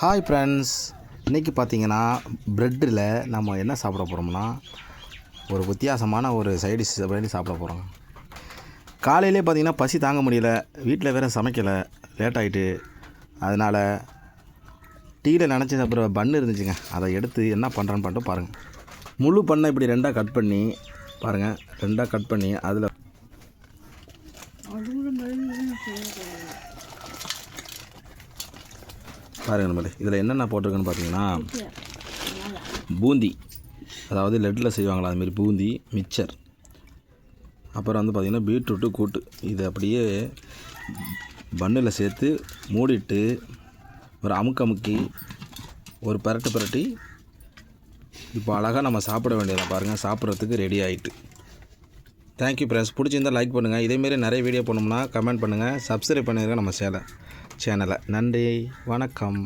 Hi friends இன்றைக்கி பார்த்தீங்கன்னா ப்ரெட்டில் நம்ம என்ன சாப்பிட போகிறோம்னா ஒரு வித்தியாசமான ஒரு சைடிஷ் பண்ணி சாப்பிட போகிறோம் காலையிலே பார்த்தீங்கன்னா பசி தாங்க முடியல. வீட்டில் வேறு சமைக்கலை. லேட் ஆகிட்டு அதனால் டீயில் நினச்சி சாப்பிட்ற பண்ணு இருந்துச்சுங்க. அதை எடுத்து என்ன பண்ணுறேன்னு பண்ணிட்டு பாருங்கள் முழு பண்ணை இப்படி ரெண்டாக கட் பண்ணி பாருங்கள் ரெண்டாக கட் பண்ணி அதில் பாருங்கள் நம்மளே இதில் என்னென்ன போட்டிருக்குன்னு பார்த்தீங்கன்னா பூந்தி. அதாவது லெட்டில் செய்வாங்களா அதுமாரி பூந்தி மிச்சர். அப்புறம் வந்து பார்த்திங்கன்னா பீட்ரூட்டு கூட்டு. இதை அப்படியே பன்னில் சேர்த்து மூடிட்டு ஒரு அமுக்கு அமுக்கி ஒரு பரட்டு பரட்டி இப்போ அழகாக நம்ம சாப்பிட வேண்டியதான் பாருங்கள் சாப்பிட்றதுக்கு ரெடி ஆகிட்டு தேங்க்யூ ஃப்ரெண்ட்ஸ் பிடிச்சிருந்தால் லைக் பண்ணுங்கள் இதேமாரி நிறைய வீடியோ பண்ணோம்னா கமெண்ட் பண்ணுங்கள் சப்ஸ்கிரைப் பண்ணிடுங்க நம்ம சேனல் சேனலை. நன்றி. வணக்கம்.